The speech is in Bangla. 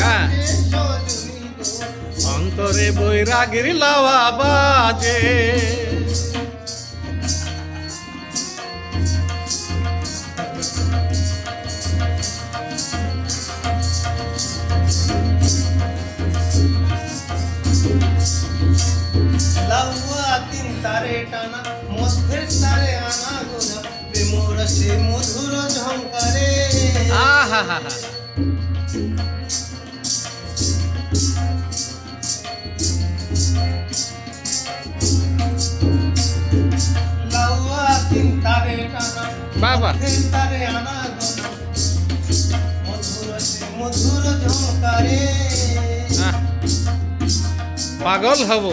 হ্যাঁ। অন্তরে বৈরাগীর লাওয়া বাজে লাউয়া তিন তারে টানা মধ্যের তারে আনা গোনা প্রেমর সে মধুর ঝঙ্কারে আহা হা হা বাবা। মধুর মধুর ঝঙ্কারে পাগল হব।